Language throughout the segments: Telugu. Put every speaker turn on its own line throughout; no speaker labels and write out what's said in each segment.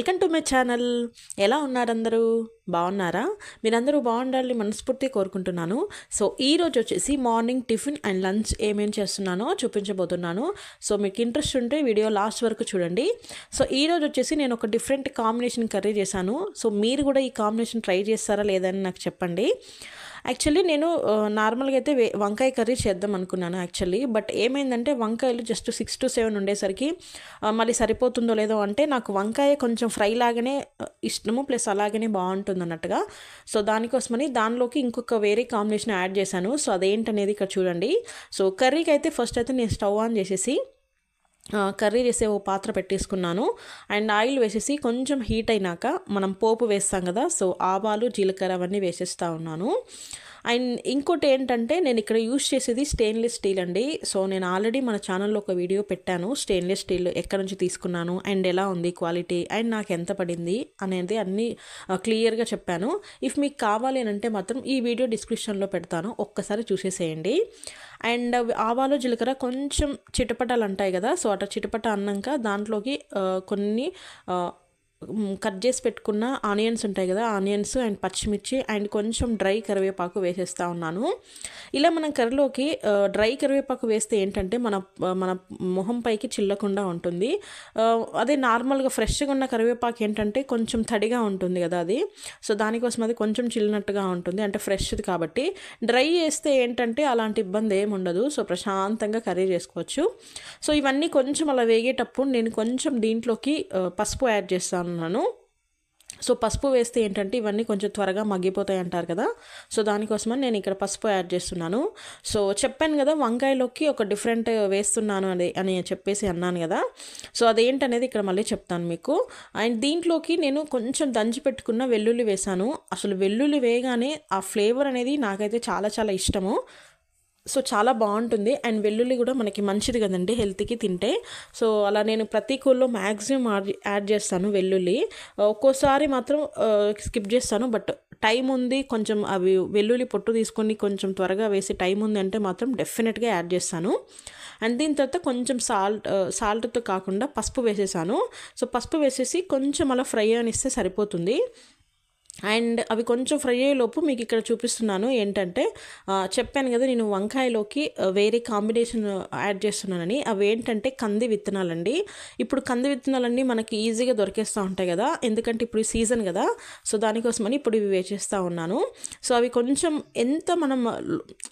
Welcome to my channel. ఎలా ఉన్నారు అందరూ? బాగున్నారా? మీరందరూ బాగుండాలని మనస్ఫూర్తి కోరుకుంటున్నాను. సో ఈ రోజు వచ్చేసి మార్నింగ్ టిఫిన్ అండ్ లంచ్ ఏమేం చేస్తున్నానో చూపించబోతున్నాను. సో మీకు ఇంట్రెస్ట్ ఉంటే వీడియో లాస్ట్ వరకు చూడండి. సో ఈ రోజు వచ్చేసి నేను ఒక డిఫరెంట్ కాంబినేషన్ కర్రీ చేశాను. సో మీరు కూడా ఈ కాంబినేషన్ ట్రై చేస్తారా లేదని నాకు చెప్పండి. యాక్చువల్లీ నేను నార్మల్గా అయితే వే- వంకాయ కర్రీ చేద్దాం అనుకున్నాను యాక్చువల్లీ. బట్ ఏమైందంటే వంకాయలు జస్ట్ సిక్స్ టు సెవెన్ ఉండేసరికి మళ్ళీ సరిపోతుందో లేదో అంటే నాకు వంకాయ కొంచెం ఫ్రై లాగానే ఇష్టము. ప్లస్ అలాగనే బాగుంటుంది. అన్నట్టుగా. సో దానికోసమని దానిలోకి ఇంకొక వేరే కాంబినేషన్ యాడ్ చేశాను. సో అదేంటనేది ఇక్కడ చూడండి. సో కర్రీకి అయితే ఫస్ట్ అయితే నేను స్టవ్ ఆన్ చేసేసి కర్రీ చేసే ఓ పాత్ర పెట్టేసుకున్నాను. అండ్ ఆయిల్ వేసేసి కొంచెం హీట్ అయినాక మనం పోపు వేస్తాం కదా సో ఆవాలు జీలకర్ర అవన్నీ వేసేస్తా ఉన్నాను. అండ్ ఇంకోటి ఏంటంటే నేను ఇక్కడ యూస్ చేసేది స్టెయిన్లెస్ స్టీల్ అండి. సో నేను ఆల్రెడీ మన ఛానల్లో ఒక వీడియో పెట్టాను స్టెయిన్లెస్ స్టీల్ ఎక్కడ నుంచి తీసుకున్నాను అండ్ ఎలా ఉంది క్వాలిటీ అండ్ నాకు ఎంత పడింది అనేది అన్నీ క్లియర్గా చెప్పాను. ఇఫ్ మీకు కావాలి అంటే మాత్రం ఈ వీడియో డిస్క్రిప్షన్లో పెడతాను ఒక్కసారి చూసేసేయండి. అండ్ ఆవాలు జీలకర్ర కొంచెం చిటపటాలు అంటాయి కదా సో అట్లా చిటపట అన్నాక దాంట్లోకి కొన్ని కట్ చేసి పెట్టుకున్న ఆనియన్స్ ఉంటాయి కదా ఆనియన్స్ అండ్ పచ్చిమిర్చి అండ్ కొంచెం డ్రై కరివేపాకు వేసేస్తా ఉన్నాను. ఇలా మనం కర్రీలోకి డ్రై కరివేపాకు వేస్తే ఏంటంటే మన మన మొహం పైకి చిల్లకుండా ఉంటుంది. అదే నార్మల్గా ఫ్రెష్గా ఉన్న కరివేపాకు ఏంటంటే కొంచెం తడిగా ఉంటుంది కదా అది. సో దానికోసం అది కొంచెం చిల్లినట్టుగా ఉంటుంది అంటే ఫ్రెష్ది కాబట్టి. డ్రై చేస్తే ఏంటంటే అలాంటి ఇబ్బంది ఏమి ఉండదు సో ప్రశాంతంగా కర్రీ చేసుకోవచ్చు. సో ఇవన్నీ కొంచెం అలా వేగేటప్పుడు నేను కొంచెం దీంట్లోకి పసుపు యాడ్ చేస్తాను. సో పసుపు వేస్తే ఏంటంటే ఇవన్నీ కొంచెం త్వరగా మగ్గిపోతాయి అంటారు కదా. సో దానికోసమని నేను ఇక్కడ పసుపు యాడ్ చేస్తున్నాను. సో చెప్పాను కదా వంకాయలోకి ఒక డిఫరెంట్ వేస్తున్నాను అని అని చెప్పేసి అన్నాను కదా. సో అదేంటనేది ఇక్కడ మళ్ళీ చెప్తాను మీకు. అండ్ దీంట్లోకి నేను కొంచెం దంచి పెట్టుకున్న వెల్లుల్లి వేశాను. అసలు వెల్లుల్లి వేయగానే ఆ ఫ్లేవర్ అనేది నాకైతే చాలా చాలా ఇష్టము. సో చాలా బాగుంటుంది. అండ్ వెల్లుల్లి కూడా మనకి మంచిది కదండి హెల్త్కి తింటే. సో అలా నేను ప్రతి కూరలో మ్యాక్సిమం యాడ్ చేస్తాను వెల్లుల్లి. ఒక్కోసారి మాత్రం స్కిప్ చేస్తాను. బట్ టైం ఉంది కొంచెం అవి వెల్లుల్లి పొట్టు తీసుకొని కొంచెం త్వరగా వేసి టైం ఉంది అంటే మాత్రం డెఫినెట్గా యాడ్ చేస్తాను. అండ్ దీని తర్వాత కొంచెం సాల్ట్ సాల్ట్తో కాకుండా పసుపు వేసేసాను. సో పసుపు వేసేసి కొంచెం అలా ఫ్రై అనిస్తే సరిపోతుంది. అండ్ అవి కొంచెం ఫ్రై అయ్యేలోపు మీకు ఇక్కడ చూపిస్తున్నాను ఏంటంటే చెప్పాను కదా నేను వంకాయలోకి వేరే కాంబినేషన్ యాడ్ చేస్తున్నానని. అవి ఏంటంటే కంది విత్తనాలండి. ఇప్పుడు కంది విత్తనాలన్నీ మనకి ఈజీగా దొరికేస్తూ ఉంటాయి కదా. ఎందుకంటే ఇప్పుడు సీజన్ కదా. సో దానికోసమని ఇప్పుడు ఇవి వేచేస్తూ ఉన్నాను. సో అవి కొంచెం ఎంత మనం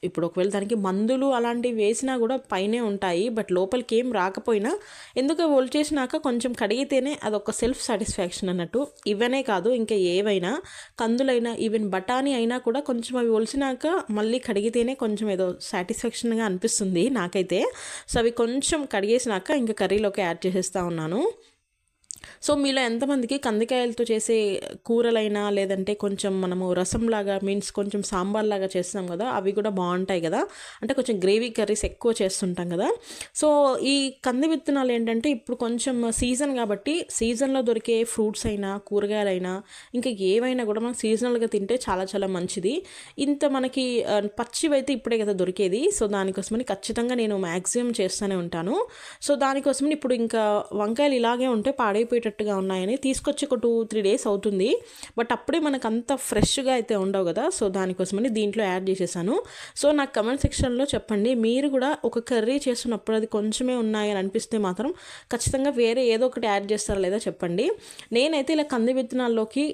ఇప్పుడు ఒకవేళ దానికి మందులు అలాంటివి వేసినా కూడా పైనే ఉంటాయి బట్ లోపలికి ఏం రాకపోయినా ఎందుకు ఒల్ చేసినాక కొంచెం కడిగితేనే అదొక సెల్ఫ్ సాటిస్ఫాక్షన్ అన్నట్టు. ఇవనే కాదు ఇంకా ఏవైనా. కందులైనా ఈవెన్ బఠానీ అయినా కూడా కొంచెం అవి ఒలిచినాక మళ్ళీ కడిగితేనే కొంచెం ఏదో సాటిస్ఫాక్షన్గా అనిపిస్తుంది నాకైతే. సో అవి కొంచెం కడిగేసినాక ఇంకా కర్రీలోకి యాడ్ చేసేస్తా ఉన్నాను. సో మీలో ఎంతమందికి కందికాయలతో చేసే కూరలైనా లేదంటే కొంచెం మనము రసంలాగా మీన్స్ కొంచెం సాంబార్ లాగా చేస్తాం కదా అవి కూడా బాగుంటాయి కదా. అంటే కొంచెం గ్రేవీ కర్రీస్ ఎక్కువ చేస్తుంటాం కదా. సో ఈ కంది విత్తనాలు ఏంటంటే ఇప్పుడు కొంచెం సీజన్ కాబట్టి సీజన్లో దొరికే ఫ్రూట్స్ అయినా కూరగాయలైనా ఇంకా ఏవైనా కూడా మనం సీజనల్గా తింటే చాలా చాలా మంచిది. ఇంత మనకి పచ్చివైతే ఇప్పుడే కదా దొరికేది. సో దానికోసమని ఖచ్చితంగా నేను మ్యాక్సిమం చేస్తూనే ఉంటాను. సో దానికోసమని ఇప్పుడు ఇంకా వంకాయలు ఇలాగే ఉంటే పాడైపోయి పాడైపోయేటట్టుగా ఉన్నాయని తీసుకొచ్చి ఒక టూ త్రీ డేస్ అవుతుంది. బట్ అప్పుడే మనకు అంత ఫ్రెష్గా అయితే ఉండవు కదా. సో దానికోసమని దీంట్లో యాడ్ చేసేసాను. సో నాకు కమెంట్ సెక్షన్లో చెప్పండి. మీరు కూడా ఒక కర్రీ చేస్తున్నప్పుడు అది కొంచెమే ఉన్నాయని అనిపిస్తే మాత్రం ఖచ్చితంగా వేరే ఏదో ఒకటి యాడ్ చేస్తారా లేదా చెప్పండి. నేనైతే ఇలా కంది విత్తనాల్లోకి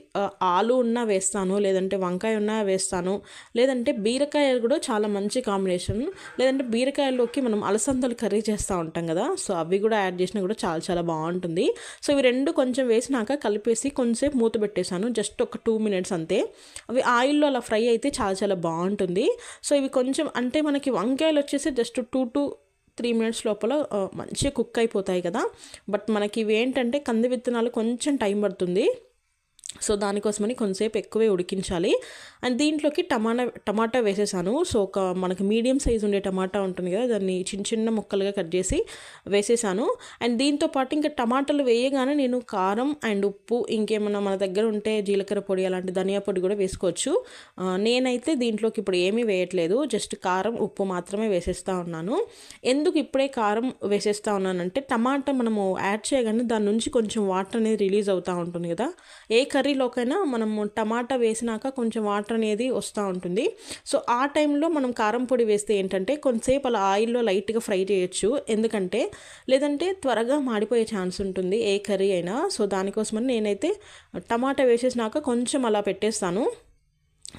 ఆలు ఉన్నా వేస్తాను. లేదంటే వంకాయ ఉన్నా వేస్తాను. లేదంటే బీరకాయలు కూడా చాలా మంచి కాంబినేషన్. లేదంటే బీరకాయల్లోకి మనం అలసందలు కర్రీ చేస్తూ ఉంటాం కదా. సో అవి కూడా యాడ్ చేసినా కూడా చాలా చాలా బాగుంటుంది. సో ఇవి రెండు కొంచెం వేసినాక కలిపేసి కొంచెంసేపు మూత పెట్టేశాను. జస్ట్ ఒక టూ మినిట్స్ అంతే. అవి ఆయిల్లో అలా ఫ్రై అయితే చాలా చాలా బాగుంటుంది. సో ఇవి కొంచెం అంటే మనకి వంకాయలు వచ్చేసి just two to three minutes లోపల మంచిగా కుక్ అయిపోతాయి కదా. బట్ మనకి ఇవి ఏంటంటే కంది విత్తనాలు కొంచెం టైం పడుతుంది. సో దానికోసమని కొంతసేపు ఎక్కువే ఉడికించాలి. అండ్ దీంట్లోకి టమాటా టమాటా వేసేసాను. సో ఒక మనకి మీడియం సైజ్ ఉండే టమాటా ఉంటుంది కదా దాన్ని చిన్న చిన్న ముక్కలుగా కట్ చేసి వేసేసాను. అండ్ దీంతో పాటు ఇంకా టమాటాలు వేయగానే నేను కారం అండ్ ఉప్పు ఇంకేమైనా మన దగ్గర ఉంటే జీలకర్ర పొడి అలాంటి ధనియా పొడి కూడా వేసుకోవచ్చు. నేనైతే దీంట్లోకి ఇప్పుడు ఏమీ వేయట్లేదు. జస్ట్ కారం ఉప్పు మాత్రమే వేసేస్తా ఉన్నాను. ఎందుకు ఇప్పుడే కారం వేసేస్తా ఉన్నానంటే టమాటా మనము యాడ్ చేయగానే దాని నుంచి కొంచెం వాటర్ అనేది రిలీజ్ అవుతూ ఉంటుంది కదా. ఏ కర్రీలోకైనా మనము టమాటా వేసినాక కొంచెం వాటర్ అనేది వస్తూ ఉంటుంది. సో ఆ టైంలో మనం కారం పొడి వేస్తే ఏంటంటే కొంతసేపు అలా ఆయిల్లో లైట్గా ఫ్రై చేయొచ్చు. ఎందుకంటే లేదంటే త్వరగా మాడిపోయే ఛాన్స్ ఉంటుంది ఏ కర్రీ అయినా. సో దానికోసమని నేనైతే టమాటా వేసేసినాక కొంచెం అలా పెట్టేస్తాను.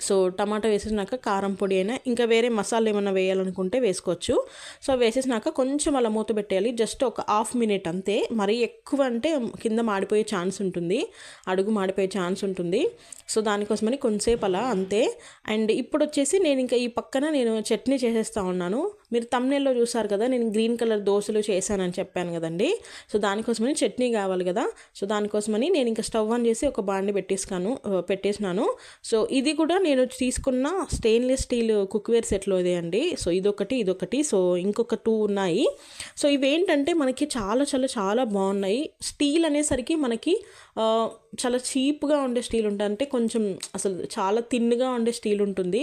సో టమాటా వేసేసినాక కారం పొడి అయినా ఇంకా వేరే మసాలా ఏమైనా వేయాలనుకుంటే వేసుకోవచ్చు. సో వేసేసినాక కొంచెం అలా మూత పెట్టేయాలి. జస్ట్ ఒక హాఫ్ మినిట్ అంతే. మరీ ఎక్కువ అంటే కింద మాడిపోయే ఛాన్స్ ఉంటుంది. అడుగు మాడిపోయే ఛాన్స్ ఉంటుంది. సో దానికోసమని కొంచెంసేపు అలా అంతే. అండ్ ఇప్పుడు వచ్చేసి నేను ఇంకా ఈ పక్కన నేను చట్నీ చేసేస్తా ఉన్నాను. మీరు తమ్నెల్లో చూసారు కదా నేను గ్రీన్ కలర్ దోశలు చేశానని చెప్పాను కదండి. సో దానికోసమని చట్నీ కావాలి కదా. సో దానికోసమని నేను ఇంకా స్టవ్ ఆన్ చేసి ఒక బాండి పెట్టేసుకాను పెట్టేసినాను. సో ఇది కూడా నేను తీసుకున్న స్టెయిన్లెస్ స్టీల్ కుక్వేర్ సెట్లో ఇదే అండి. సో ఇదొకటి ఇదొకటి సో ఇంకొక టూ ఉన్నాయి. సో ఇవేంటంటే మనకి చాలా చాలా చాలా బాగున్నాయి. స్టీల్ అనేసరికి మనకి చాలా చీప్గా ఉండే స్టీల్ ఉంటుంది. అంటే కొంచెం అసలు చాలా థిన్గా ఉండే స్టీల్ ఉంటుంది.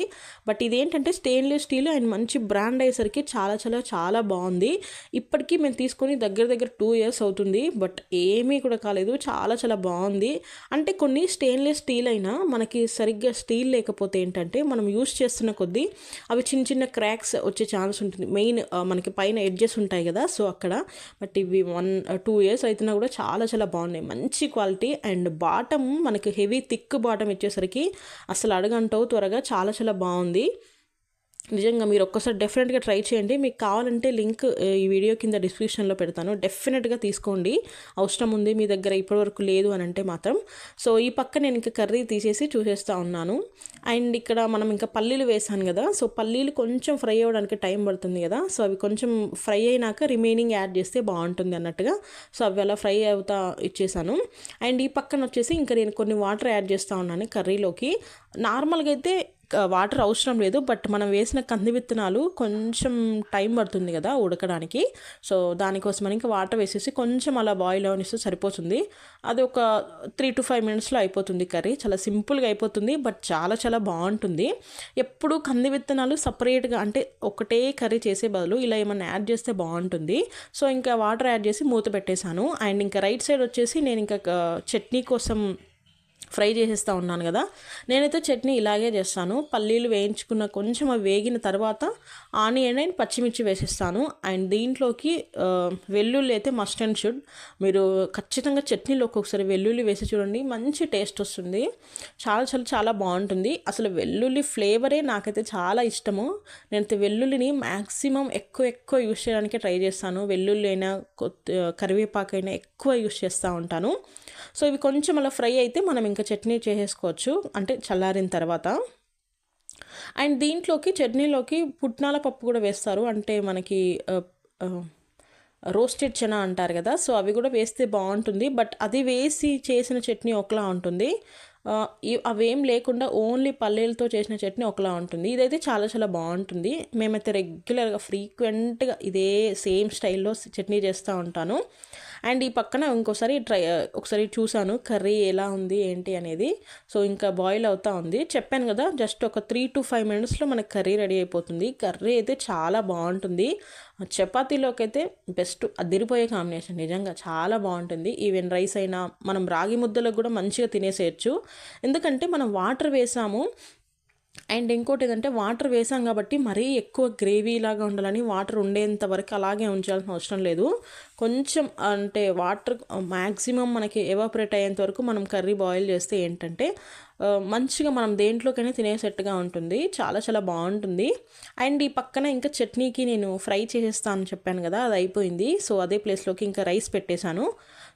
బట్ ఇదేంటంటే స్టెయిన్లెస్ స్టీల్ అండ్ మంచి బ్రాండ్ అయ్యేసరికి చాలా చాలా చాలా బాగుంది. ఇప్పటికీ మేము తీసుకొని దగ్గర దగ్గర టూ ఇయర్స్ అవుతుంది. బట్ ఏమీ కూడా కాలేదు. చాలా చాలా బాగుంది. అంటే కొన్ని స్టెయిన్లెస్ స్టీల్ అయినా మనకి సరిగ్గా స్టీల్ లేకపోతే ఏంటంటే మనం యూస్ చేస్తున్న కొద్దీ అవి చిన్న చిన్న క్రాక్స్ వచ్చే ఛాన్స్ ఉంటుంది. మెయిన్ మనకి పైన ఎడ్జెస్ ఉంటాయి కదా. సో అక్కడ బట్ ఇవి వన్ టూ ఇయర్స్ అవుతున్నా కూడా చాలా చాలా బాగున్నాయి. మంచి క్వాలిటీ అండ్ బాటమ్ మనకి హెవీ థిక్ బాటమ్ ఇచ్చేసరికి అసలు అడగంటవు త్వరగా చాలా చాలా బాగుంది. నిజంగా మీరు ఒక్కసారి డెఫినెట్గా ట్రై చేయండి. మీకు కావాలంటే లింక్ ఈ వీడియో కింద డిస్క్రిప్షన్లో పెడతాను. డెఫినెట్గా తీసుకోండి. అవసరం ఉంది మీ దగ్గర ఇప్పటివరకు లేదు అని అంటే మాత్రం. సో ఈ పక్క నేను ఇంకా కర్రీ తీసేసి చూసేస్తూ ఉన్నాను. అండ్ ఇక్కడ మనం ఇంకా పల్లీలు వేసాను కదా. సో పల్లీలు కొంచెం ఫ్రై అవ్వడానికి టైం పడుతుంది కదా. సో అవి కొంచెం ఫ్రై అయినాక రిమైనింగ్ యాడ్ చేస్తే బాగుంటుంది అన్నట్టుగా. సో అవి అలా ఫ్రై అవుతా ఇచ్చేసాను. అండ్ ఈ పక్కన వచ్చేసి ఇంకా నేను కొన్ని వాటర్ యాడ్ చేస్తూ ఉన్నాను కర్రీలోకి. నార్మల్గా అయితే వాటర్ అవసరం లేదు బట్ మనం వేసిన కంది విత్తనాలు కొంచెం టైం పడుతుంది కదా ఉడకడానికి. సో దానికోసం ఇంకా వాటర్ వేసేసి కొంచెం అలా బాయిల్ అవనిస్తే సరిపోతుంది. అది ఒక త్రీ టు ఫైవ్ మినిట్స్లో అయిపోతుంది కర్రీ. చాలా సింపుల్గా అయిపోతుంది బట్ చాలా చాలా బాగుంటుంది. ఎప్పుడు కంది విత్తనాలు సపరేట్గా అంటే ఒకటే కర్రీ చేసే బదులు ఇలా ఏమైనా యాడ్ చేస్తే బాగుంటుంది. సో ఇంకా వాటర్ యాడ్ చేసి మూత పెట్టేశాను. అండ్ ఇంకా రైట్ సైడ్ వచ్చేసి నేను ఇంకా చట్నీ కోసం ఫ్రై చేసేస్తూ ఉన్నాను కదా. నేనైతే చట్నీ ఇలాగే చేస్తాను. పల్లీలు వేయించుకున్న కొంచెం అవి వేగిన తర్వాత ఆనియన్ అండ్ పచ్చిమిర్చి వేసేస్తాను. అండ్ దీంట్లోకి వెల్లుల్లి అయితే మస్ట్ అండ్ షుడ్ మీరు ఖచ్చితంగా చట్నీలోకి ఒకసారి వెల్లుల్లి వేసి చూడండి. మంచి టేస్ట్ వస్తుంది. చాలా చాలా చాలా బాగుంటుంది. అసలు వెల్లుల్లి ఫ్లేవరే నాకైతే చాలా ఇష్టము. నేనైతే వెల్లుల్లిని మ్యాక్సిమం ఎక్కువ ఎక్కువ యూస్ చేయడానికి ట్రై చేస్తాను. వెల్లుల్లి అయినా కొత్త కరివేపాకు అయినా ఎక్కువ యూస్ చేస్తూ ఉంటాను. సో ఇవి కొంచెం అలా ఫ్రై అయితే మనం ఇంకా చట్నీ చేసేసుకోవచ్చు అంటే చల్లారిన తర్వాత. అండ్ దీంట్లోకి చట్నీలోకి పుట్నాల పప్పు కూడా వేస్తారు. అంటే మనకి రోస్టెడ్ చెనా అంటారు కదా సో అవి కూడా వేస్తే బాగుంటుంది. బట్ అది వేసి చేసిన చట్నీ ఒకలా ఉంటుంది. అవేం లేకుండా ఓన్లీ పల్లీలతో చేసిన చట్నీ ఒకలా ఉంటుంది. ఇదైతే చాలా చాలా బాగుంటుంది. మేమైతే రెగ్యులర్గా ఫ్రీక్వెంట్గా ఇదే సేమ్ స్టైల్లో చట్నీ చేస్తూ ఉంటాను. అండ్ ఈ పక్కన ఇంకోసారి ట్రై ఒకసారి చూశాను కర్రీ ఎలా ఉంది ఏంటి అనేది. సో ఇంకా బాయిల్ అవుతా ఉంది. చెప్పాను కదా జస్ట్ ఒక త్రీ టు ఫైవ్ మినిట్స్లో మనకి కర్రీ రెడీ అయిపోతుంది. కర్రీ అయితే చాలా బాగుంటుంది. చపాతీలోకి అయితే బెస్ట్. అదిరిపోయే కాంబినేషన్. నిజంగా చాలా బాగుంటుంది. ఈవెన్ రైస్ అయినా మనం రాగి ముద్దలకు కూడా మంచిగా తినేసేయచ్చు. ఎందుకంటే మనం వాటర్ వేసాము. అండ్ ఇంకోటి ఏంటంటే వాటర్ వేసాం కాబట్టి మరీ ఎక్కువ గ్రేవీ లాగా ఉండాలని వాటర్ ఉండేంత వరకు అలాగే ఉంచాల్సిన అవసరం లేదు. కొంచెం అంటే వాటర్ మ్యాక్సిమం మనకి ఎవాపరేట్ అయ్యేంత వరకు మనం కర్రీ బాయిల్ చేస్తే ఏంటంటే మంచిగా మనం దేంట్లోకైనా తినేసేట్టుగా ఉంటుంది. చాలా చాలా బాగుంటుంది. అండ్ ఈ పక్కన ఇంకా చట్నీకి నేను ఫ్రై చేసేస్తాను చెప్పాను కదా అది అయిపోయింది. సో అదే ప్లేస్లోకి ఇంకా రైస్ పెట్టేశాను.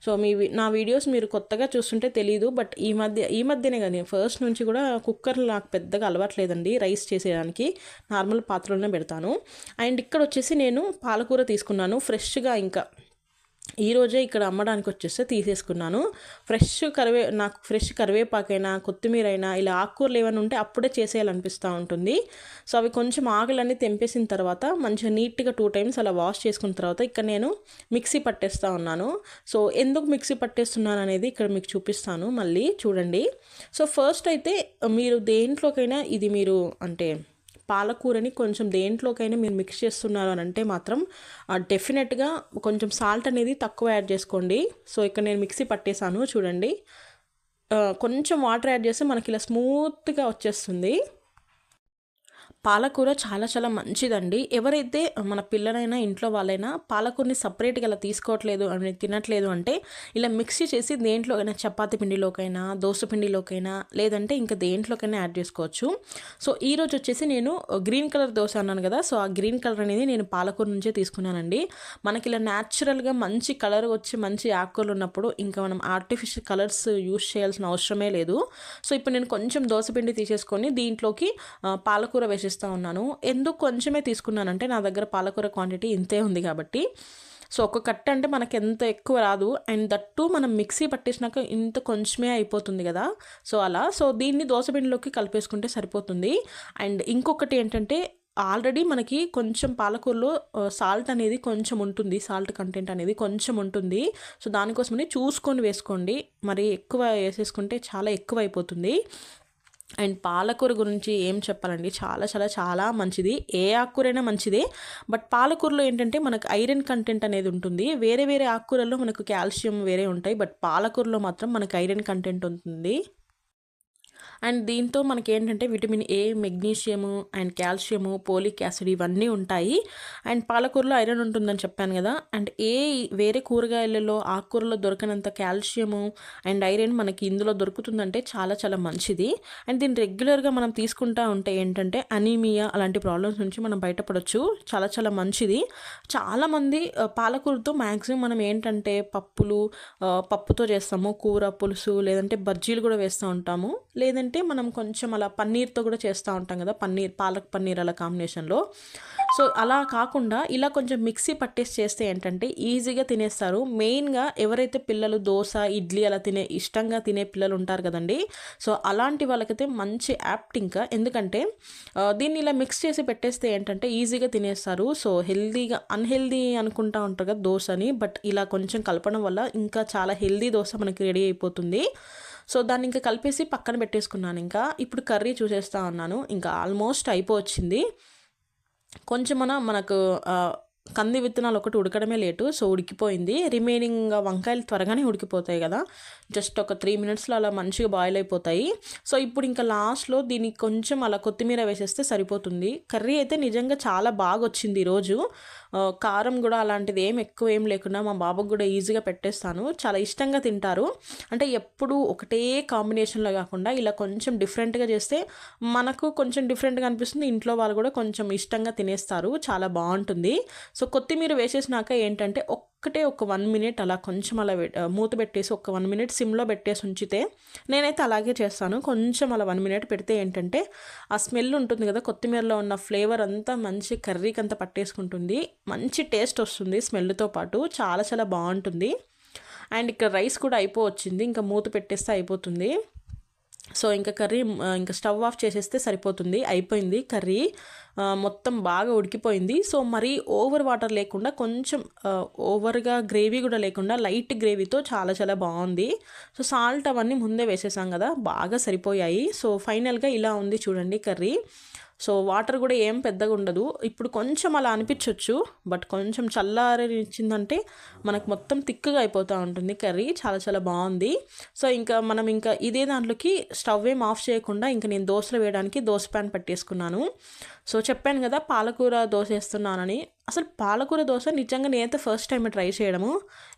సో మీ వి- నా వీడియోస్ మీరు కొత్తగా చూస్తుంటే తెలియదు బట్ ఈ మధ్య ఈ మధ్యనే కానీ ఫస్ట్ నుంచి కూడా కుక్కర్ నాకు పెద్దగా అలవాట్లేదండి రైస్ చేసేయడానికి నార్మల్ పాత్రలోనే పెడతాను. అండ్ ఇక్కడ వచ్చేసి నేను పాలకూర తీసుకున్నాను ఫ్రెష్గా ఇంకా. ఈరోజే ఇక్కడ అమ్మడానికి వచ్చేస్తే తీసేసుకున్నాను. ఫ్రెష్ కరివే నాకు ఫ్రెష్ కరివేపాకైనా కొత్తిమీర అయినా ఇలా ఆకుకూరలు ఏమైనా ఉంటే అప్పుడే చేసేయాలనిపిస్తూ ఉంటుంది. సో అవి కొంచెం ఆకులన్నీ తెంపేసిన తర్వాత మంచిగా నీట్గా టూ టైమ్స్ అలా వాష్ చేసుకున్న తర్వాత ఇక్కడ నేను మిక్సీ పట్టేస్తూ ఉన్నాను. సో ఎందుకు మిక్సీ పట్టేస్తున్నాను అనేది ఇక్కడ మీకు చూపిస్తాను మళ్ళీ చూడండి. సో ఫస్ట్ అయితే మీరు దేంట్లోకైనా ఇది మీరు అంటే పాలకూరని కొంచెం దేంట్లోకైనా మీరు మిక్స్ చేస్తున్నారు అని అంటే మాత్రం డెఫినెట్గా కొంచెం సాల్ట్ అనేది తక్కువ యాడ్ చేసుకోండి. సో ఇక్కడ నేను మిక్సీ పట్టేశాను చూడండి. కొంచెం వాటర్ యాడ్ చేస్తే మనకి ఇలా స్మూత్గా వచ్చేస్తుంది. పాలకూర చాలా చాలా మంచిదండి. ఎవరైతే మన పిల్లలైనా ఇంట్లో వాళ్ళైనా పాలకూరని సపరేట్గా అలా తీసుకోవట్లేదు అని తినట్లేదు అంటే ఇలా మిక్సీ చేసి దేంట్లోకైనా చపాతి పిండిలోకైనా దోశ పిండిలోకైనా లేదంటే ఇంకా దేంట్లోకైనా యాడ్ చేసుకోవచ్చు. సో ఈరోజు వచ్చేసి నేను గ్రీన్ కలర్ దోశ అన్నాను కదా సో ఆ గ్రీన్ కలర్ అనేది నేను పాలకూర నుంచే తీసుకున్నానండి. మనకి ఇలా న్యాచురల్గా మంచి కలర్ వచ్చి మంచి ఆకుకూరలు ఉన్నప్పుడు ఇంకా మనం ఆర్టిఫిషియల్ కలర్స్ యూస్ చేయాల్సిన అవసరమే లేదు. సో ఇప్పుడు నేను కొంచెం దోశ పిండి తీసేసుకొని దీంట్లోకి పాలకూర వేసేసి చేస్తూ ఉన్నాను. ఎందుకు కొంచెమే తీసుకున్నానంటే నా దగ్గర పాలకూర క్వాంటిటీ ఇంతే ఉంది కాబట్టి. సో ఒక కట్ట అంటే మనకి ఎంత ఎక్కువ రాదు. అండ్ దట్టు మనం మిక్సీ పట్టేసినాక ఇంత కొంచెమే అయిపోతుంది కదా. సో అలా. సో దీన్ని దోశపిండిలోకి కలిపేసుకుంటే సరిపోతుంది. అండ్ ఇంకొకటి ఏంటంటే ఆల్రెడీ మనకి కొంచెం పాలకూరలో సాల్ట్ అనేది కొంచెం ఉంటుంది. సాల్ట్ కంటెంట్ అనేది కొంచెం ఉంటుంది. సో దానికోసమని చూసుకొని వేసుకోండి. మరి ఎక్కువ వేసేసుకుంటే చాలా ఎక్కువ అయిపోతుంది. అండ్ పాలకూర గురించి ఏం చెప్పాలండి? చాలా చాలా చాలా మంచిది. ఏ ఆకుకూరైనా మంచిదే. బట్ పాలకూరలో ఏంటంటే మనకు ఐరన్ కంటెంట్ అనేది ఉంటుంది. వేరే వేరే ఆకుకూరల్లో మనకు కాల్షియం వేరే ఉంటాయి. బట్ పాలకూరలో మాత్రం మనకు ఐరన్ కంటెంట్ ఉంటుంది. అండ్ దీంతో మనకి ఏంటంటే vitamin A magnesium and calcium folic acid ఇవన్నీ ఉంటాయి. అండ్ పాలకూరలో ఐరన్ ఉంటుందని చెప్పాను కదా. అండ్ ఏ వేరే కూరగాయలలో ఆకుకూరలో దొరకనంత కాల్షియము అండ్ ఐరన్ మనకి ఇందులో దొరుకుతుందంటే చాలా చాలా మంచిది. అండ్ దీన్ని రెగ్యులర్గా మనం తీసుకుంటా ఉంటే ఏంటంటే అనీమియా అలాంటి ప్రాబ్లమ్స్ నుంచి మనం బయటపడవచ్చు చాలా చాలా మంచిది. చాలామంది పాలకూరతో మ్యాక్సిమం మనం ఏంటంటే పప్పులు పప్పుతో చేస్తాము. కూర పులుసు లేదంటే బజ్జీలు కూడా వేస్తూ ఉంటాము. లేదంటే ఏంటంటే మనం కొంచెం అలా పన్నీర్తో కూడా చేస్తూ ఉంటాం కదా పన్నీర్ పాలక్ పన్నీర్ అలా కాంబినేషన్లో. సో అలా కాకుండా ఇలా కొంచెం మిక్సీ పట్టేసి చేస్తే ఏంటంటే ఈజీగా తినేస్తారు. మెయిన్గా ఎవరైతే పిల్లలు దోశ ఇడ్లీ అలా తినే ఇష్టంగా తినే పిల్లలు ఉంటారు కదండి. సో అలాంటి వాళ్ళకైతే మంచి యాప్ట్ ఇంకా. ఎందుకంటే దీన్ని ఇలా మిక్స్ చేసి పెట్టేస్తే ఏంటంటే ఈజీగా తినేస్తారు. సో హెల్దీగా అన్హెల్దీ అనుకుంటా ఉంటారు కదా దోశని. బట్ ఇలా కొంచెం కలపడం వల్ల ఇంకా చాలా హెల్దీ దోశ మనకి రెడీ అయిపోతుంది. సో దాన్ని ఇంకా కలిపేసి పక్కన పెట్టేసుకున్నాను ఇంకా. ఇప్పుడు కర్రీ చూసేస్తా ఉన్నాను. ఇంకా ఆల్మోస్ట్ అయిపోవచ్చింది. కొంచెం మన మనకు కంది విత్తనాలు ఒకటి ఉడకడమే లేటు సో ఉడికిపోయింది. రిమైనింగ్ వంకాయలు త్వరగానే ఉడికిపోతాయి కదా. జస్ట్ ఒక త్రీ మినిట్స్లో అలా మంచిగా బాయిల్ అయిపోతాయి. సో ఇప్పుడు ఇంకా లాస్ట్లో దీనికి కొంచెం అలా కొత్తిమీర వేసేస్తే సరిపోతుంది. కర్రీ అయితే నిజంగా చాలా బాగా వచ్చింది ఈరోజు. కారం కూడా అలాంటిది ఏం ఎక్కువ ఏం లేకుండా మా బాబుకి కూడా ఈజీగా పెట్టేస్తాను. చాలా ఇష్టంగా తింటారు. అంటే ఎప్పుడు ఒకటే కాంబినేషన్లో కాకుండా ఇలా కొంచెం డిఫరెంట్గా చేస్తే మనకు కొంచెం డిఫరెంట్గా అనిపిస్తుంది. ఇంట్లో వాళ్ళు కూడా కొంచెం ఇష్టంగా తినేస్తారు. చాలా బాగుంటుంది. సో కొత్తిమీర వేసేసినాక ఏంటంటే ఒక్కటే ఒక వన్ మినిట్ అలా కొంచెం అలా మూత పెట్టేసి ఒక వన్ మినిట్ సిమ్లో పెట్టేసి ఉంచితే నేనైతే అలాగే చేస్తాను. కొంచెం అలా వన్ మినిట్ పెడితే ఏంటంటే ఆ స్మెల్ ఉంటుంది కదా కొత్తిమీరలో ఉన్న ఫ్లేవర్ అంతా మంచి కర్రీకి అంతా పట్టేసుకుంటుంది. మంచి టేస్ట్ వస్తుంది స్మెల్తో పాటు. చాలా చాలా బాగుంటుంది. అండ్ ఇక్కడ రైస్ కూడా అయిపోవచ్చింది. ఇంకా మూత పెట్టేస్తే అయిపోతుంది. సో ఇంకా కర్రీ ఇంకా స్టవ్ ఆఫ్ చేసేస్తే సరిపోతుంది. అయిపోయింది కర్రీ. మొత్తం బాగా ఉడికిపోయింది. సో మరీ ఓవర్ వాటర్ లేకుండా కొంచెం ఓవర్గా గ్రేవీ కూడా లేకుండా లైట్ గ్రేవీతో చాలా చాలా బాగుంది. సో సాల్ట్ అవన్నీ ముందే వేసేసాం కదా బాగా సరిపోయాయి. సో ఫైనల్గా ఇలా ఉంది చూడండి కర్రీ. సో వాటర్ కూడా ఏం పెద్దగా ఉండదు. ఇప్పుడు కొంచెం అలా అనిపించవచ్చు బట్ కొంచెం చల్లారనిచ్చిందంటే మనకు మొత్తం తిక్కుగా అయిపోతూ ఉంటుంది. కర్రీ చాలా చాలా బాగుంది. సో ఇంకా మనం ఇంకా ఇదే దాంట్లోకి స్టవ్ ఏం ఆఫ్ చేయకుండా ఇంకా నేను దోశలు వేయడానికి దోశ ప్యాన్ పెట్టేసుకున్నాను. సో చెప్పాను కదా పాలకూర దోశ వేస్తున్నానని. అసలు పాలకూర దోశ నిజంగా నేనైతే ఫస్ట్ టైం ట్రై చేయడము.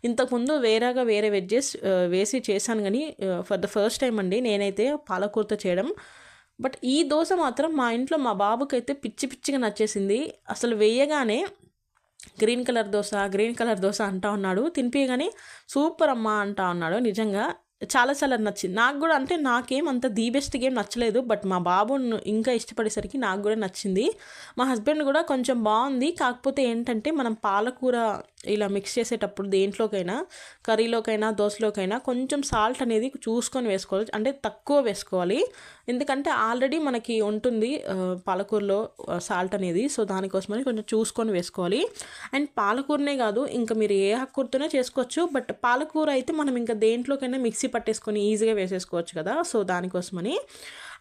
ఇంతకుముందు వేరేగా వేరే వెజ్జెస్ వేసి చేశాను కానీ ఫర్ ద ఫస్ట్ టైం అండి నేనైతే పాలకూరతో చేయడం. బట్ ఈ దోశ మాత్రం మా ఇంట్లో మా బాబుకి అయితే పిచ్చి పిచ్చిగా నచ్చేసింది. అసలు వేయగానే green colour dosa green colour dosa అంటా ఉన్నాడు. తినిపించగానే సూపర్ అమ్మా అంటా ఉన్నాడు నిజంగా. చాలా చాలా నచ్చింది. నాకు కూడా అంటే నాకేం అంత ది బెస్ట్ గేమ్ నచ్చలేదు. బట్ మా బాబు ఇంకా ఇష్టపడేసరికి నాకు కూడా నచ్చింది. మా హస్బెండ్ కూడా కొంచెం బాగుంది. కాకపోతే ఏంటంటే మనం పాలకూర ఇలా మిక్స్ చేసేటప్పుడు దేంట్లోకైనా కర్రీలోకైనా దోశలోకైనా కొంచెం సాల్ట్ అనేది చూసుకొని వేసుకోవాలి. అంటే తక్కువ వేసుకోవాలి. ఎందుకంటే ఆల్రెడీ మనకి ఉంటుంది పాలకూరలో సాల్ట్ అనేది. సో దానికోసమని కొంచెం చూసుకొని వేసుకోవాలి. అండ్ పాలకూరనే కాదు ఇంకా మీరు ఏ ఆకుకూరతోనే చేసుకోవచ్చు. బట్ పాలకూర అయితే మనం ఇంకా దేంట్లోకైనా మిక్సీ పట్టేసుకొని ఈజీగా వేసేసుకోవచ్చు కదా. సో దానికోసమని.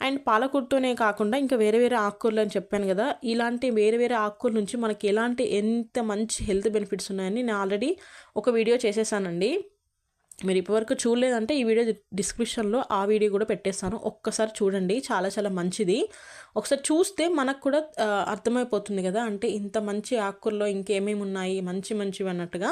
అండ్ పాలకూరతోనే కాకుండా ఇంకా వేరే వేరే ఆకుకూరలు అని చెప్పాను కదా ఇలాంటి వేరే వేరే ఆకుకూరల నుంచి మనకి ఎలాంటి ఎంత మంచి హెల్త్ బెనిఫిట్స్ ఉన్నాయని నేను ఆల్రెడీ ఒక వీడియో చేసేసానండి. మీరు ఇప్పటివరకు చూడలేదంటే ఈ వీడియో డిస్క్రిప్షన్లో ఆ వీడియో కూడా పెట్టేస్తాను. ఒక్కసారి చూడండి చాలా చాలా మంచిది. ఒకసారి చూస్తే మనకు కూడా అర్థమైపోతుంది కదా అంటే ఇంత మంచి ఆకుకూరలో ఇంకేమేమి ఉన్నాయి మంచి మంచివి అన్నట్టుగా.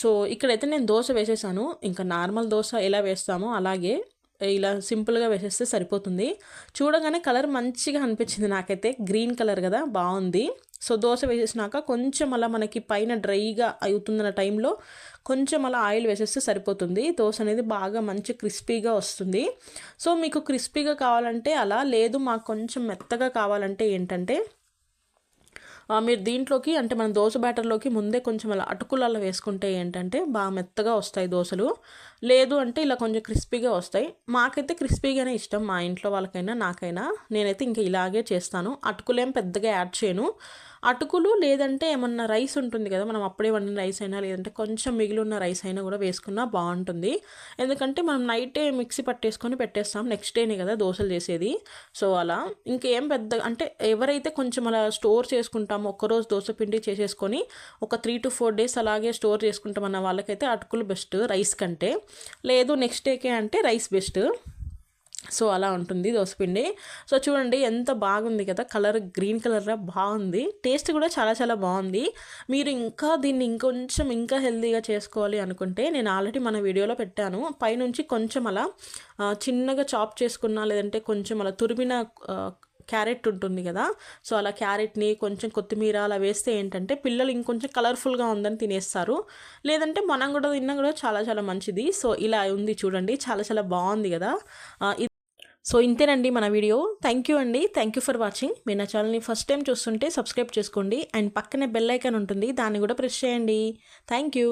సో ఇక్కడైతే నేను దోశ వేసేసాను. ఇంకా నార్మల్ దోశ ఎలా వేస్తామో అలాగే ఇలా సింపుల్గా వేసేస్తే సరిపోతుంది. చూడగానే కలర్ మంచిగా అనిపించింది నాకైతే. గ్రీన్ కలర్ కదా బాగుంది. సో దోశ వేసేసినాక కొంచెం అలా మనకి పైన డ్రైగా అవుతున్న టైంలో కొంచెం అలా ఆయిల్ వేసేస్తే సరిపోతుంది. దోశ అనేది బాగా మంచి క్రిస్పీగా వస్తుంది. సో మీకు క్రిస్పీగా కావాలంటే అలా లేదు మాకు కొంచెం మెత్తగా కావాలంటే ఏంటంటే మీరు దీంట్లోకి అంటే మన దోశ బ్యాటర్లోకి ముందే కొంచెం అలా అటుకులలో వేసుకుంటే ఏంటంటే బాగా మెత్తగా వస్తాయి దోశలు. లేదు అంటే ఇలా కొంచెం క్రిస్పీగా వస్తాయి. మాకైతే క్రిస్పీగానే ఇష్టం మా ఇంట్లో వాళ్ళకైనా నాకైనా. నేనైతే ఇంకా ఇలాగే చేస్తాను. అటుకులేం పెద్దగా యాడ్ చేయను. అటుకులు లేదంటే ఏమన్నా రైస్ ఉంటుంది కదా మనం అప్పుడే వండిన రైస్ అయినా లేదంటే కొంచెం మిగిలి ఉన్న రైస్ అయినా కూడా వేసుకున్నా బాగుంటుంది. ఎందుకంటే మనం నైటే మిక్సీ పట్టేసుకొని పెట్టేస్తాం నెక్స్ట్ డేనే కదా దోశలు చేసేది. సో అలా ఇంకేం పెద్ద అంటే ఎవరైతే కొంచెం అలా స్టోర్ చేసుకుంటామో ఒక్కరోజు దోశ పిండి చేసేసుకొని ఒక త్రీ టు ఫోర్ డేస్ అలాగే స్టోర్ చేసుకుంటామన్న వాళ్ళకైతే అటుకులు బెస్ట్ రైస్ కంటే. లేదు నెక్స్ట్ డేకే అంటే రైస్ బెస్ట్. సో అలా ఉంటుంది దోసపిండి. సో చూడండి ఎంత బాగుంది కదా కలర్ గ్రీన్ కలర్లో బాగుంది. టేస్ట్ కూడా చాలా చాలా బాగుంది. మీరు ఇంకా దీన్ని ఇంకొంచెం ఇంకా హెల్తీగా చేసుకోవాలి అనుకుంటే నేను ఆల్రెడీ మన వీడియోలో పెట్టాను. పైనుంచి కొంచెం అలా చిన్నగా చాప్ చేసుకున్నా లేదంటే కొంచెం అలా తురిమిన క్యారెట్ ఉంటుంది కదా సో అలా క్యారెట్ని కొంచెం కొత్తిమీర అలా వేస్తే ఏంటంటే పిల్లలు ఇంకొంచెం కలర్ఫుల్గా ఉందని తినేస్తారు. లేదంటే మనం కూడా తిన్నా కూడా చాలా చాలా మంచిది. సో ఇలా ఉంది చూడండి చాలా చాలా బాగుంది కదా. సో ఇంతేనండి మన వీడియో. థ్యాంక్ యూ అండి. థ్యాంక్ యూ ఫర్ వాచింగ్ మీరు నా ఛానల్ని ఫస్ట్ టైం చూస్తుంటే సబ్స్క్రైబ్ చేసుకోండి. అండ్ పక్కనే బెల్ ఐకాన్ ఉంటుంది. దాన్ని కూడా ప్రెస్ చేయండి. Thank you